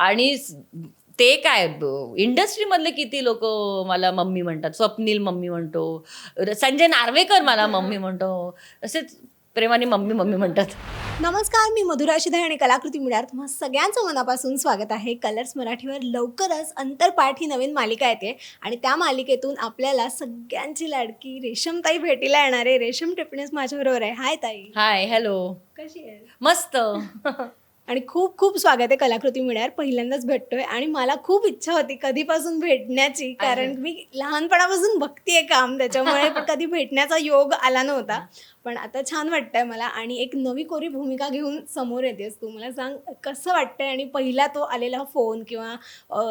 आणि ते काय इंडस्ट्रीमधले किती लोक मला मम्मी म्हणतात स्वप्नील मम्मी म्हणतो संजय नार्वेकर मला मम्मी म्हणतो तसेच प्रेमाने मम्मी मम्मी म्हणतात. नमस्कार मी मधुरा शिधाय आणि कलाकृती मिळार तुम्हा सगळ्यांचं मनापासून स्वागत आहे. कलर्स मराठीवर लवकरच अंतरपाठ ही नवीन मालिका येते आणि त्या मालिकेतून आपल्याला सगळ्यांची लाडकी रेशमताई भेटीला येणार आहे. रेशम टिपणीस माझ्याबरोबर आहे. हाय ताई. Hi hello. कशी आहे मस्त. आणि खूप खूप स्वागत आहे कलाकृती मिळार पहिल्यांदाच भेटतोय आणि मला खूप इच्छा होती कधीपासून भेटण्याची. कारण मी लहानपणापासून बघतीये काम त्याच्यामुळे कधी भेटण्याचा योग आला नव्हता. पण आता छान वाटतंय मला आणि एक नवी कोरी भूमिका घेऊन समोर येतेस तू. मला सांग कसं वाटतंय? आणि पहिला तो आलेला फोन किंवा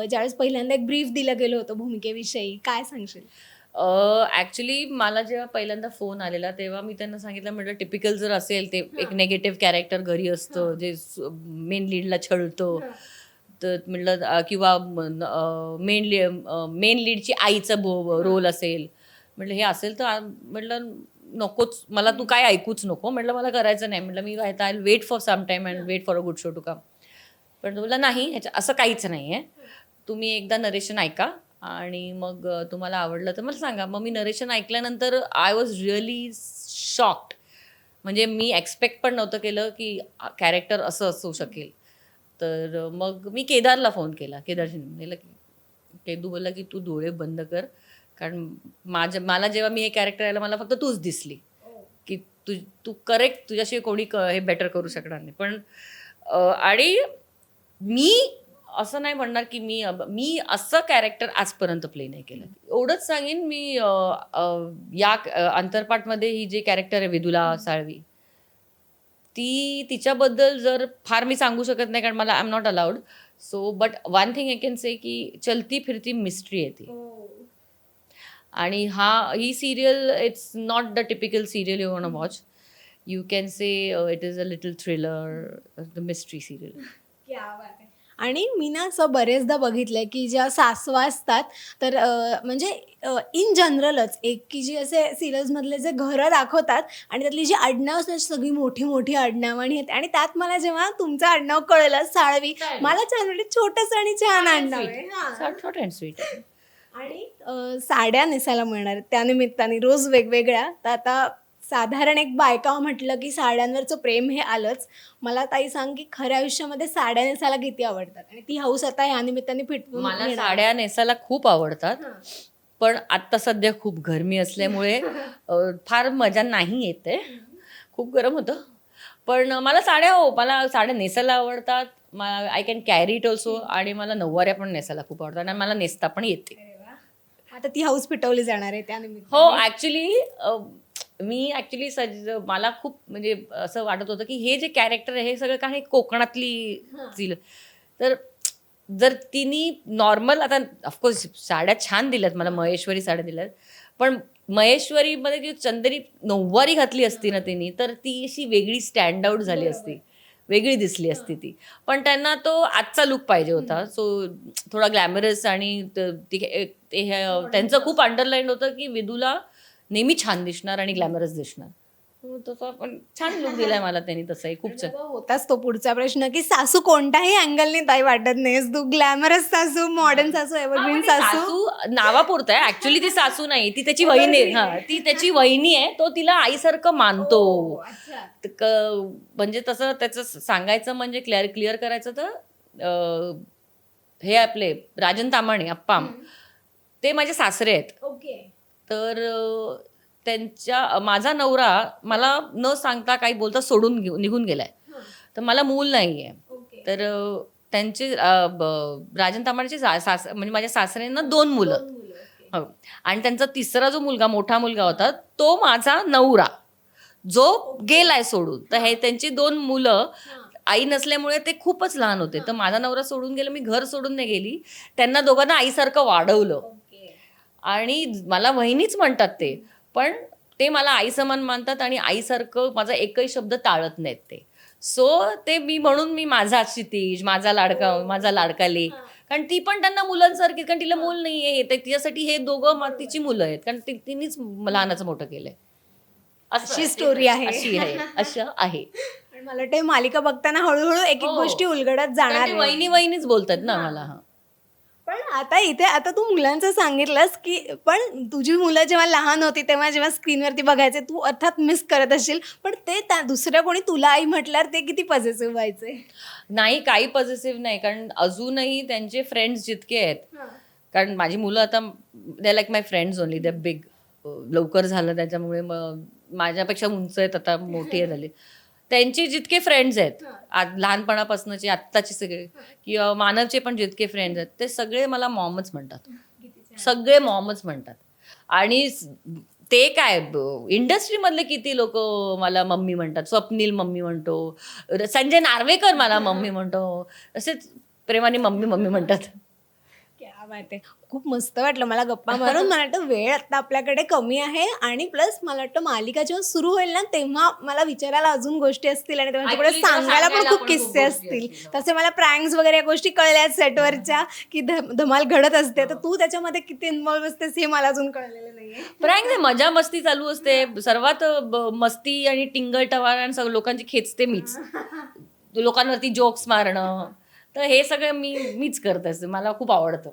ज्यावेळेस पहिल्यांदा एक ब्रीफ दिलं गेलं होतं भूमिकेविषयी काय सांगशील? ऍक्च्युली मला जेव्हा पहिल्यांदा फोन आलेला तेव्हा मी त्यांना सांगितलं म्हटलं टिपिकल जर असेल ते एक नेगेटिव्ह कॅरेक्टर घरी असतं जे मेन लीडला छळतं. तर म्हटलं किंवा मेन मेन लीडची आईचं रोल असेल. म्हटलं हे असेल तर म्हटलं नकोच मला तू काय ऐकूच नको. म्हटलं मला करायचं नाही. म्हटलं मी I wait for some time and wait for a good show to come पण तो बोलला नाही ह्याच्या असं काहीच नाही आहे तुम्ही एकदा नरेशन ऐका. आणि मग तुम्हाला आवडलं तर मला सांगा. मग मी नरेशन ऐकल्यानंतर आय वॉज रिअली शॉक्ड म्हणजे मी एक्सपेक्ट पण नव्हतं केलं की कॅरेक्टर असं असू शकेल. तर मग मी केदारला फोन केला. केदार शिंदेला की केदू बोलला की तू डोळे बंद कर. कारण माझ्या मला जेव्हा मी हे कॅरेक्टर आलं मला फक्त तूच दिसली. की तू तू करेक्ट तुझ्याशी कोणी क- हे बेटर करू शकणार नाही. पण आणि मी असं नाही म्हणणार की मी मी असं कॅरेक्टर आजपर्यंत प्ले नाही केलं. एवढंच सांगेन मी या अंतरपाठमध्ये ही जे कॅरेक्टर आहे विदुला साळवी ती तिच्याबद्दल जर फार मी सांगू शकत नाही कारण मला I am not allowed so but one thing I can say की चलती फिरती मिस्ट्री आहे ती. आणि हा ही serial it's not the typical serial you want watch you can say it is a little thriller the mystery serial आणि मी ना असं बरेचदा बघितलंय की ज्या सासवा असतात तर म्हणजे इन जनरलच एक की जी असे सिरियल्समधले जे घरं दाखवतात आणि त्यातली जी आडनाव असतात सगळी मोठी मोठी आडनाव आणि हे- आणि त्यात मला जेव्हा तुमचं आडनाव कळलं साळवी. मला छान वाटलं छोटंसं आणि छान आडनाव आहे. शॉर्ट अँड स्वीट आणि साड्या नेसायला मिळणार आहेत. त्यानिमित्ताने रोज वेगवेगळ्या तर आता साधारण एक बायका म्हटलं की साड्यांवरचं प्रेम हे आलंच. मला ताई सांग की खऱ्या आयुष्यामध्ये साड्या नेसायला किती आवडतात? आणि ती हौस आता या निमित्ताने फिटवून मला घेणार. साड्या नेसायला खूप आवडतात. हां. पण आता सध्या खूप गरमी असल्यामुळे अ, फार मजा नाही येते. खूप गरम होतं. पण मला साड्या हो मला साड्या नेसायला आवडतात. मला I can carry it also आणि मला नऊवाऱ्या पण नेसायला खूप आवडतात. आणि मला नेसता पण येते. अरे वा. आता ती हौस फिटवली जाणार आहे त्यानिमित्त हो ऍक्च्युली मी ऍक्च्युली सज मला खूप म्हणजे असं वाटत होतं की हे जे कॅरेक्टर आहे हे सगळं काही कोकणातली. दिलं तर जर तिने नॉर्मल आता ऑफकोर्स साड्या छान दिल्यात मला महेश्वरी साड्या दिल्यात पण महेश्वरीमध्ये जी चंदेरी नऊवारी घातली असती ना तिने तर ती अशी वेगळी स्टँड आउट झाली असती. वेगळी दिसली असती ती. पण त्यांना तो आजचा लुक पाहिजे होता. सो थोडा ग्लॅमरस आणि त्यांचं खूप अंडरलाईन होतं की विदूला नेहमी छान दिसणार आणि ग्लॅमरस दिसणार. हो, तसा पण छान लुक दिलाय मला त्यांनी तसंही खूप छान. होताच तो पुढचा प्रश्न की सासू कोणत्याही अँगलने ताई वाटत नाहीस तू ग्लॅमरस सासू मॉडर्न सासू एव्हरग्रीन सासू? सासू नावापुरतं आहे. ऍक्च्युली ती सासू नाही. ती त्याची वहिनी आहे. हा ती त्याची वहिनी आहे. तो तिला आईसारखं मानतो. म्हणजे तसं त्याचं सांगायचं म्हणजे क्लिअर क्लिअर करायचं तर हे आपले राजन तामाणे अप्पाम ते माझे सासरे आहेत. ओके. तर त्यांच्या माझा नवरा मला न सांगता काही बोलता सोडून घेऊन निघून गेलाय. तर मला मूल नाही आहे तर त्यांचे राजन सा- सास म्हणजे माझ्या सासऱ्यांना दोन मुलं. हो. आणि त्यांचा तिसरा जो मुलगा मोठा मुलगा होता तो माझा नवरा. जो गेलाय सोडून. तर हे त्यांची दोन मुलं. आई नसल्यामुळे ते खूपच लहान होते. तर माझा नवरा सोडून गेला मी घर सोडून नाही गेली. त्यांना दोघांना आईसारखं वाढवलं. आणि मला वहिनीच म्हणतात ते पण ते मला आई समान मानतात आणि आईसारखं माझा एकही शब्द टाळत नाहीत ते. सो ते मी म्हणून मी माझा क्षितिज माझा लाडका माझा लाडका हां. कारण ती पण त्यांना मुलांसारखी कारण तिला मूल नाही आहे ते तिच्यासाठी हे दोघं मातीची मुलं आहेत. कारण ती तिनेच लहानाचं मोठं केलंय. अशी story आहे. अशी आहे. असं आहे. आणि मला वाटतं हे मालिका बघताना हळूहळू एक एक हो. गोष्टी उलगडत जाणार. वहिनी वहिनीच बोलतात ना मला हा. पण आता इथे आता तू मुलांचं सांगितलंस की पण तुझी मुलं जेव्हा लहान होती तेव्हा जेव्हा स्क्रीनवरती बघायचे तू अर्थात मिस करत असशील. पण ते त्या दुसऱ्या कोणी तुला आई म्हटल्यावर ते किती पॉझिटिव्ह व्हायचे? नाही काही पॉझिटिव्ह नाही. कारण अजूनही त्यांचे फ्रेंड्स जितके आहेत कारण माझी मुलं आता they like my friends only they big लवकर झालं त्याच्यामुळे मग माझ्यापेक्षा उंच आहेत आता मोठी झाली त्यांचे जितके फ्रेंड्स आहेत आज लहानपणापासूनचे आत्ताचे सगळे किंवा मानवचे पण जितके फ्रेंड्स आहेत ते सगळे मला मॉमच म्हणतात. सगळे मॉमच म्हणतात. आणि ते काय इंडस्ट्रीमधले किती लोक मला मम्मी म्हणतात. स्वप्नील मम्मी म्हणतो. संजय नार्वेकर मला मम्मी म्हणतो. असेच प्रेमाने मम्मी मम्मी म्हणतात. बात आहे खूप मस्त वाटलं मला गप्पा मारून. मला वाटतं वेळ आता आपल्याकडे कमी आहे आणि प्लस मला वाटतं मालिका जेव्हा सुरू होईल ना तेव्हा मला विचारायला अजून गोष्टी असतील आणि तेव्हा सांगायला पण खूप किस्से असतील. तसे मला प्रँक्स वगैरे या गोष्टी कळल्या सेटवरच्या की धमाल घडत असते. तर तू त्याच्यामध्ये किती इन्व्हॉल्व असतेस हे मला अजून कळलेलं नाही मजा मस्ती चालू असते. सर्वात मस्ती आणि टिंगल टवाळ आणि सगळं लोकांची खेचते मीच. लोकांवरती जोक्स मारणं. तर हे सगळं मी मीच करत असते. मला खूप आवडतं.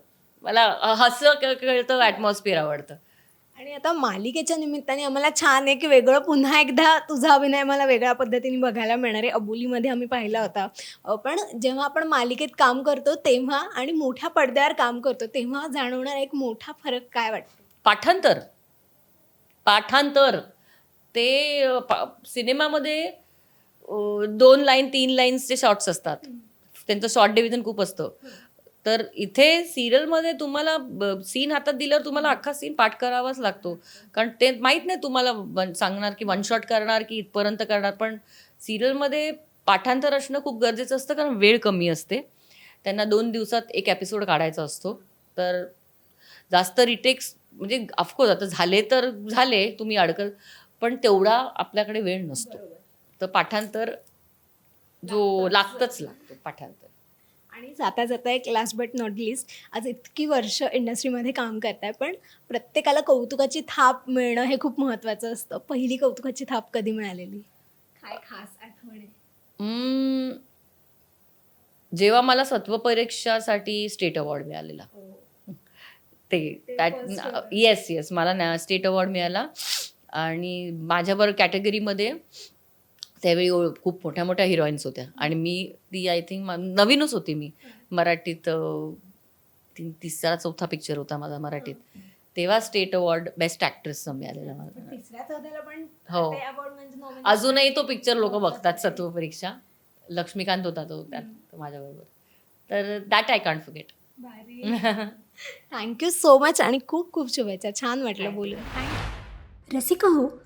मला हस कळतं ॲटमॉस्फिअर आवडतं. आणि आता मालिकेच्या निमित्ताने आम्हाला छान एक वेगळं पुन्हा एकदा तुझा अभिनय मला वेगळ्या पद्धतीने बघायला मिळणार आहे. अबोलीमध्ये आम्ही पाहिला होता. पण जेव्हा आपण मालिकेत काम करतो तेव्हा आणि मोठ्या पडद्यावर काम करतो तेव्हा जाणवणार एक मोठा फरक काय वाटतो? पाठांतर. पाठांतर. ते पा- सिनेमामध्ये दोन लाईन तीन लाईन्सचे शॉर्ट्स असतात. त्यांचं शॉर्ट डिव्हिजन खूप असतं. तर इथे सिरियलमध्ये तुम्हाला सीन हातात दिल्यावर तुम्हाला अख्खा सीन पाठ करावाच लागतो. कारण ते माहीत नाही तुम्हाला सांगणार की वन शॉट करणार की इथपर्यंत करणार पण सिरियलमध्ये पाठांतर असणं खूप गरजेचं असतं कारण वेळ कमी असते. त्यांना दोन दिवसात एक एपिसोड काढायचा असतो. तर जास्त रिटेक्स म्हणजे ऑफकोर्स आता झाले तर झाले तुम्ही अडकल पण तेवढा आपल्याकडे वेळ नसतो. तर पाठांतर जो लागतच लागतो पाठांतर. आणि जाता जाता एक लास्ट बट नॉट लिस्ट आज इतकी वर्ष इंडस्ट्रीमध्ये काम करताय पण प्रत्येकाला कौतुकाची थाप मिळणं हे खूप महत्त्वाचं असतं. पहिली कौतुकाची थाप कधी मिळालेली? काय खास आठवण आहे? हम्म, जेव्हा मला सत्व परीक्षासाठी स्टेट अवॉर्ड मिळालेला ते ते दॅट. येस येस मला ना स्टेट अवॉर्ड मिळाला. आणि माझ्याबरोबर कॅटेगरीमध्ये त्यावेळी ओळ- खूप मोठ्या मोठ्या हिरोईन्स होत्या. आणि मी ती आय थिंक नवीनच होती मी. मराठीत अं, ती- तिसरा चौथा पिक्चर होता माझा मराठीत. तेव्हा स्टेट अवॉर्ड बेस्ट ॲक्ट्रेसचा मिळालेला मला. पण हो. म्हणजे. अजूनही तो पिक्चर लोक बघतात सत्व परीक्षा लक्ष्मीकांत होता तो त्यात माझ्याबरोबर. तर that I can't forget thank you so much आणि खूप खूप शुभेच्छा. छान वाटलं बोलून. रसिका हो